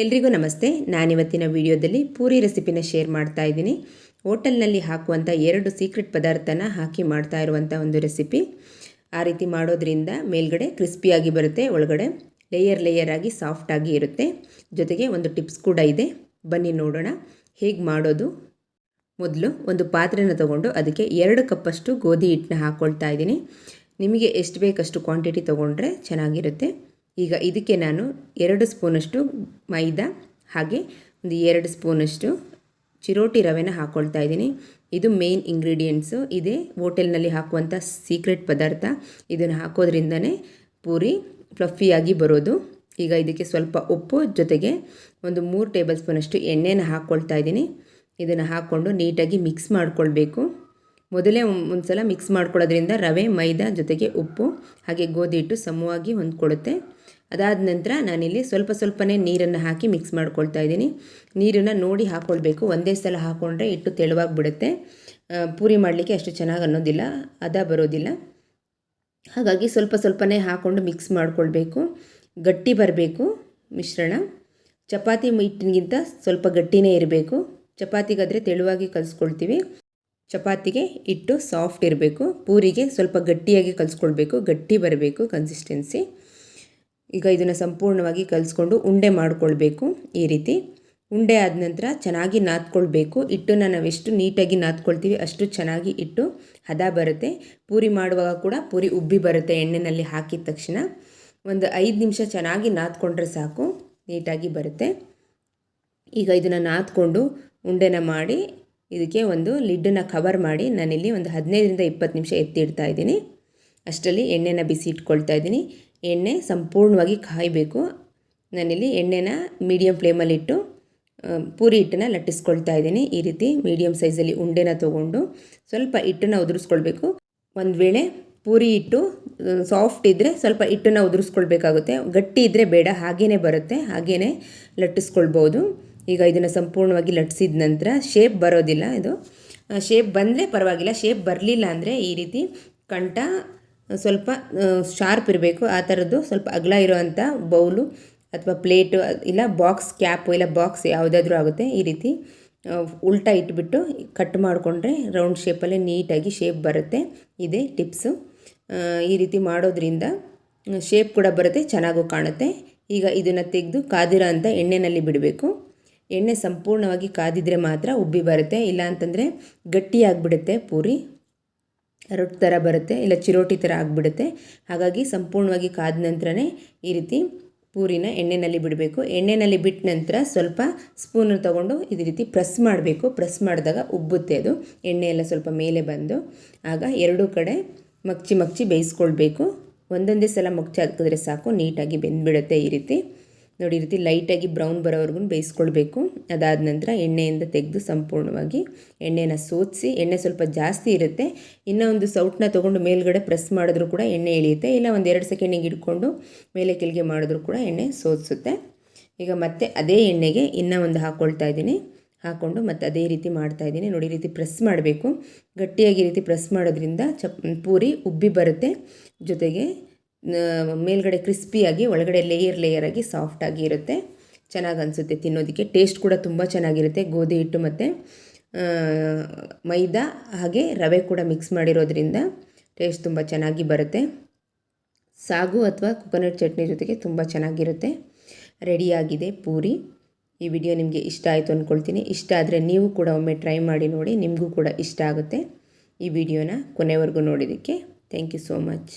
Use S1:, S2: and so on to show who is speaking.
S1: ಎಲ್ರಿಗೂ ನಮಸ್ತೆ. ನಾನಿವತ್ತಿನ ವಿಡಿಯೋದಲ್ಲಿ ಪೂರಿ ರೆಸಿಪಿನ ಶೇರ್ ಮಾಡ್ತಾ ಇದ್ದೀನಿ. ಹೋಟೆಲ್ನಲ್ಲಿ ಹಾಕುವಂಥ ಎರಡು ಸೀಕ್ರೆಟ್ ಪದಾರ್ಥನ ಹಾಕಿ ಮಾಡ್ತಾ ಇರುವಂಥ ಒಂದು ರೆಸಿಪಿ. ಆ ರೀತಿ ಮಾಡೋದ್ರಿಂದ ಮೇಲ್ಗಡೆ ಕ್ರಿಸ್ಪಿಯಾಗಿ ಬರುತ್ತೆ, ಒಳಗಡೆ ಲೇಯರ್ ಲೇಯರ್ ಆಗಿ ಸಾಫ್ಟಾಗಿ ಇರುತ್ತೆ. ಜೊತೆಗೆ ಒಂದು ಟಿಪ್ಸ್ ಕೂಡ ಇದೆ. ಬನ್ನಿ ನೋಡೋಣ. ಹೇಗೆ ಮಾಡೋದು? ಮೊದಲು ಒಂದು ಪಾತ್ರೆನ ತಗೊಂಡು ಅದಕ್ಕೆ ಎರಡು ಕಪ್ಪಷ್ಟು ಗೋಧಿ ಹಿಟ್ಟನ್ನ ಹಾಕ್ಕೊಳ್ತಾ ಇದ್ದೀನಿ. ನಿಮಗೆ ಎಷ್ಟು ಬೇಕಷ್ಟು ಕ್ವಾಂಟಿಟಿ ತೊಗೊಂಡ್ರೆ ಚೆನ್ನಾಗಿರುತ್ತೆ. ಈಗ ಇದಕ್ಕೆ ನಾನು ಎರಡು ಸ್ಪೂನಷ್ಟು ಮೈದಾ ಹಾಗೆ ಒಂದು ಎರಡು ಸ್ಪೂನಷ್ಟು ಚಿರೋಟಿ ರವೆನ ಹಾಕ್ಕೊಳ್ತಾ ಇದ್ದೀನಿ. ಇದು ಮೇನ್ ಇಂಗ್ರೀಡಿಯೆಂಟ್ಸು ಇದೇ ಹೋಟೆಲ್ನಲ್ಲಿ ಹಾಕುವಂಥ ಸೀಕ್ರೆಟ್ ಪದಾರ್ಥ. ಇದನ್ನು ಹಾಕೋದ್ರಿಂದನೇ ಪೂರಿ ಫ್ಲಫಿಯಾಗಿ ಬರೋದು. ಈಗ ಇದಕ್ಕೆ ಸ್ವಲ್ಪ ಉಪ್ಪು ಜೊತೆಗೆ ಒಂದು ಮೂರು ಟೇಬಲ್ ಸ್ಪೂನಷ್ಟು ಎಣ್ಣೆನ ಹಾಕ್ಕೊಳ್ತಾ ಇದ್ದೀನಿ. ಇದನ್ನು ಹಾಕ್ಕೊಂಡು ನೀಟಾಗಿ ಮಿಕ್ಸ್ ಮಾಡಿಕೊಳ್ಬೇಕು. ಮೊದಲೇ ಒಂದು ಸಲ ಮಿಕ್ಸ್ ಮಾಡ್ಕೊಳ್ಳೋದ್ರಿಂದ ರವೆ, ಮೈದಾ ಜೊತೆಗೆ ಉಪ್ಪು ಹಾಗೆ ಗೋಧಿ ಹಿಟ್ಟು ಸಮವಾಗಿ ಹೊಂದ್ಕೊಡುತ್ತೆ. ಅದಾದ ನಂತರ ನಾನಿಲ್ಲಿ ಸ್ವಲ್ಪ ಸ್ವಲ್ಪನೇ ನೀರನ್ನು ಹಾಕಿ ಮಿಕ್ಸ್ ಮಾಡ್ಕೊಳ್ತಾ ಇದ್ದೀನಿ. ನೀರನ್ನು ನೋಡಿ ಹಾಕ್ಕೊಳ್ಬೇಕು ಒಂದೇ ಸಲ ಹಾಕ್ಕೊಂಡ್ರೆ ತೆಳುವಾಗಿ ಬಿಡುತ್ತೆ ಪೂರಿ ಮಾಡಲಿಕ್ಕೆ ಅಷ್ಟು ಚೆನ್ನಾಗಿ ಅನ್ನೋದಿಲ್ಲ. ಅದ ಬರೋದಿಲ್ಲ. ಹಾಗಾಗಿ ಸ್ವಲ್ಪ ಸ್ವಲ್ಪನೇ ಹಾಕ್ಕೊಂಡು ಮಿಕ್ಸ್ ಮಾಡ್ಕೊಳ್ಬೇಕು. ಗಟ್ಟಿ ಬರಬೇಕು ಮಿಶ್ರಣ. ಚಪಾತಿ ಹಿಟ್ಟಿಗಿಂತ ಸ್ವಲ್ಪ ಗಟ್ಟಿನೇ ಇರಬೇಕು. ಚಪಾತಿಗಾದರೆ ತೆಳುವಾಗಿ ಕಲಿಸ್ಕೊಳ್ತೀವಿ. ಚಪಾತಿಗೆ ಹಿಟ್ಟು ಸಾಫ್ಟ್ ಇರಬೇಕು. ಪೂರಿಗೆ ಸ್ವಲ್ಪ ಗಟ್ಟಿಯಾಗಿ ಕಲಿಸ್ಕೊಳ್ಬೇಕು. ಗಟ್ಟಿ ಬರಬೇಕು ಕನ್ಸಿಸ್ಟೆನ್ಸಿ ಈಗ ಇದನ್ನು ಸಂಪೂರ್ಣವಾಗಿ ಕಲಿಸ್ಕೊಂಡು ಉಂಡೆ ಮಾಡಿಕೊಳ್ಬೇಕು ಈ ರೀತಿ. ಉಂಡೆ ಆದ ನಂತರ ಚೆನ್ನಾಗಿ ನಾದ್ಕೊಳ್ಬೇಕು. ಹಿಟ್ಟನ್ನು ನಾವು ಎಷ್ಟು ನೀಟಾಗಿ ನಾದ್ಕೊಳ್ತೀವಿ ಅಷ್ಟು ಚೆನ್ನಾಗಿ ಇಟ್ಟು ಹದ ಬರುತ್ತೆ. ಪೂರಿ ಮಾಡುವಾಗ ಕೂಡ ಪೂರಿ ಉಬ್ಬಿ ಬರುತ್ತೆ ಎಣ್ಣೆಯಲ್ಲಿ ಹಾಕಿದ ತಕ್ಷಣ. ಒಂದು ಐದು ನಿಮಿಷ ಚೆನ್ನಾಗಿ ನಾದ್ಕೊಂಡ್ರೆ ಸಾಕು, ನೀಟಾಗಿ ಬರುತ್ತೆ. ಈಗ ಇದನ್ನು ನಾದ್ಕೊಂಡು ಉಂಡೆನ ಮಾಡಿ ಇದಕ್ಕೆ ಒಂದು ಲಿಡ್ಡನ್ನು ಕವರ್ ಮಾಡಿ ನಾನಿಲ್ಲಿ ಒಂದು ಹದಿನೈದರಿಂದ ಇಪ್ಪತ್ತು ನಿಮಿಷ ಎತ್ತಿಡ್ತಾ ಇದ್ದೀನಿ. ಅಷ್ಟರಲ್ಲಿ ಎಣ್ಣೆನ ಬಿಸಿ ಇಟ್ಕೊಳ್ತಾ ಇದ್ದೀನಿ. ಎಣ್ಣೆ ಸಂಪೂರ್ಣವಾಗಿ ಕಾಯಬೇಕು. ನಾನಿಲ್ಲಿ ಎಣ್ಣೆನ ಮೀಡಿಯಮ್ ಫ್ಲೇಮಲ್ಲಿಟ್ಟು ಪೂರಿ ಹಿಟ್ಟನ್ನ ಲಟ್ಟಿಸ್ಕೊಳ್ತಾ ಇದ್ದೀನಿ. ಈ ರೀತಿ ಮೀಡಿಯಮ್ ಸೈಜಲ್ಲಿ ಉಂಡೆನ ತೊಗೊಂಡು ಸ್ವಲ್ಪ ಹಿಟ್ಟನ್ನು ಉದುರಿಸ್ಕೊಳ್ಬೇಕು. ಒಂದು ವೇಳೆ ಪೂರಿ ಹಿಟ್ಟು ಸಾಫ್ಟ್ ಇದ್ದರೆ ಸ್ವಲ್ಪ ಹಿಟ್ಟನ್ನು ಉದುರಿಸ್ಕೊಳ್ಬೇಕಾಗುತ್ತೆ. ಗಟ್ಟಿ ಇದ್ದರೆ ಬೇಡ ಹಾಗೇ ಬರುತ್ತೆ. ಹಾಗೇ ಲಟ್ಟಿಸ್ಕೊಳ್ಬೋದು. ಈಗ ಇದನ್ನು ಸಂಪೂರ್ಣವಾಗಿ ಲಟ್ಟಿಸಿದ ನಂತರ ಶೇಪ್ ಬರೋದಿಲ್ಲ ಇದು. ಶೇಪ್ ಬಂದರೆ ಪರವಾಗಿಲ್ಲ. ಶೇಪ್ ಬರಲಿಲ್ಲ ಅಂದರೆ ಈ ರೀತಿ ಕಂಠ ಸ್ವಲ್ಪ ಶಾರ್ಪ್ ಇರಬೇಕು. ಆ ಥರದ್ದು ಸ್ವಲ್ಪ ಅಗಲ ಇರೋವಂಥ ಬೌಲು ಅಥವಾ ಪ್ಲೇಟು, ಇಲ್ಲ ಬಾಕ್ಸ್ ಕ್ಯಾಪು, ಇಲ್ಲ ಬಾಕ್ಸ್ ಯಾವುದಾದ್ರೂ ಆಗುತ್ತೆ ಈ ರೀತಿ. ಉಲ್ಟಾ ಇಟ್ಬಿಟ್ಟು ಕಟ್ ಮಾಡಿಕೊಂಡ್ರೆ ರೌಂಡ್ ಶೇಪಲ್ಲೇ ನೀಟಾಗಿ ಶೇಪ್ ಬರುತ್ತೆ. ಇದೇ ಟಿಪ್ಸು. ಈ ರೀತಿ ಮಾಡೋದ್ರಿಂದ ಶೇಪ್ ಕೂಡ ಬರುತ್ತೆ, ಚೆನ್ನಾಗೂ ಕಾಣುತ್ತೆ. ಈಗ ಇದನ್ನು ತೆಗೆದು ಕಾದಿರೋ ಅಂತ ಎಣ್ಣೆಯಲ್ಲಿ ಬಿಡಬೇಕು. ಎಣ್ಣೆ ಸಂಪೂರ್ಣವಾಗಿ ಕಾದಿದ್ರೆ ಮಾತ್ರ ಉಬ್ಬಿ ಬರುತ್ತೆ. ಇಲ್ಲ ಅಂತಂದರೆ ಗಟ್ಟಿಯಾಗಿಬಿಡುತ್ತೆ ಪೂರಿ. ರೊಟ್ಟಿ ಥರ ಬರುತ್ತೆ, ಇಲ್ಲ ಚಿರೋಟಿ ಥರ ಆಗಿಬಿಡುತ್ತೆ. ಹಾಗಾಗಿ ಸಂಪೂರ್ಣವಾಗಿ ಕಾದ ನಂತರನೇ ಈ ರೀತಿ ಪೂರಿನ ಎಣ್ಣೆಯಲ್ಲಿ ಬಿಡಬೇಕು. ಎಣ್ಣೆಯಲ್ಲಿ ಬಿಟ್ಟ ನಂತರ ಸ್ವಲ್ಪ ಸ್ಪೂನ್ ತೊಗೊಂಡು ಇದೇ ರೀತಿ ಪ್ರೆಸ್ ಮಾಡಬೇಕು. ಪ್ರೆಸ್ ಮಾಡಿದಾಗ ಉಬ್ಬುತ್ತೆ ಅದು. ಎಣ್ಣೆ ಎಲ್ಲ ಸ್ವಲ್ಪ ಮೇಲೆ ಬಂದು ಆಗ ಎರಡೂ ಕಡೆ ಮಗ್ಚಿ ಮಗ್ಚಿ ಬೇಯಿಸ್ಕೊಳ್ಬೇಕು. ಒಂದೊಂದೇ ಸಲ ಮಗ್ಚಿ ಹಾಕಿದ್ರೆ ಸಾಕು, ನೀಟಾಗಿ ಬೆಂದ್ಬಿಡುತ್ತೆ ಈ ರೀತಿ. ನೋಡಿ ರೀತಿ ಲೈಟಾಗಿ ಬ್ರೌನ್ ಬರೋವರೆಗೂ ಬೇಯಿಸ್ಕೊಳ್ಬೇಕು. ಅದಾದ ನಂತರ ಎಣ್ಣೆಯಿಂದ ತೆಗೆದು ಸಂಪೂರ್ಣವಾಗಿ ಎಣ್ಣೆನ ಸೋತಿಸಿ, ಎಣ್ಣೆ ಸ್ವಲ್ಪ ಜಾಸ್ತಿ ಇರುತ್ತೆ. ಇನ್ನೂ ಒಂದು ಸೌಟ್ನ ತೊಗೊಂಡು ಮೇಲ್ಗಡೆ ಪ್ರೆಸ್ ಮಾಡಿದ್ರೂ ಕೂಡ ಎಣ್ಣೆ ಇಳಿಯುತ್ತೆ ಇಲ್ಲ ಒಂದು ಎರಡು ಸೆಕೆಂಡಿಗೆ ಇಟ್ಕೊಂಡು ಮೇಲೆ ಕೆಳಗೆ ಮಾಡಿದ್ರೂ ಕೂಡ ಎಣ್ಣೆ ಸೋತಿಸುತ್ತೆ. ಈಗ ಮತ್ತೆ ಅದೇ ಎಣ್ಣೆಗೆ ಇನ್ನೂ ಒಂದು ಹಾಕ್ಕೊಳ್ತಾ ಇದ್ದೀನಿ. ಹಾಕ್ಕೊಂಡು ಮತ್ತೆ ಅದೇ ರೀತಿ ಮಾಡ್ತಾ ಇದ್ದೀನಿ. ನೋಡಿ ರೀತಿ ಪ್ರೆಸ್ ಮಾಡಬೇಕು. ಗಟ್ಟಿಯಾಗಿ ರೀತಿ ಪ್ರೆಸ್ ಮಾಡೋದ್ರಿಂದ ಚಪ್, ಪೂರಿ ಉಬ್ಬಿ ಬರುತ್ತೆ. ಜೊತೆಗೆ ಮೇಲ್ಗಡೆ ಕ್ರಿಸ್ಪಿಯಾಗಿ ಒಳಗಡೆ ಲೇಯರ್ ಲೇಯರಾಗಿ ಸಾಫ್ಟಾಗಿ ಇರುತ್ತೆ. ಚೆನ್ನಾಗಿ ಅನಿಸುತ್ತೆ ತಿನ್ನೋದಕ್ಕೆ. ಟೇಸ್ಟ್ ಕೂಡ ತುಂಬ ಚೆನ್ನಾಗಿರುತ್ತೆ. ಗೋಧಿ ಹಿಟ್ಟು ಮತ್ತು ಮೈದಾ ಹಾಗೆ ರವೆ ಕೂಡ ಮಿಕ್ಸ್ ಮಾಡಿರೋದ್ರಿಂದ ಟೇಸ್ಟ್ ತುಂಬ ಚೆನ್ನಾಗಿ ಬರುತ್ತೆ. ಸಾಗು ಅಥವಾ ಕೊಕೊನಟ್ ಚಟ್ನಿ ಜೊತೆಗೆ ತುಂಬ ಚೆನ್ನಾಗಿರುತ್ತೆ. ರೆಡಿಯಾಗಿದೆ ಪೂರಿ. ಈ ವಿಡಿಯೋ ನಿಮಗೆ ಇಷ್ಟ ಆಯಿತು ಅಂದ್ಕೊಳ್ತೀನಿ ಇಷ್ಟ ಆದರೆ ನೀವು ಕೂಡ ಒಮ್ಮೆ ಟ್ರೈ ಮಾಡಿ ನೋಡಿ, ನಿಮಗೂ ಕೂಡ ಇಷ್ಟ ಆಗುತ್ತೆ ಈ ವಿಡಿಯೋನ ಕೊನೆವರೆಗೂ ನೋಡಿದ್ದಕ್ಕೆ. Thank you so much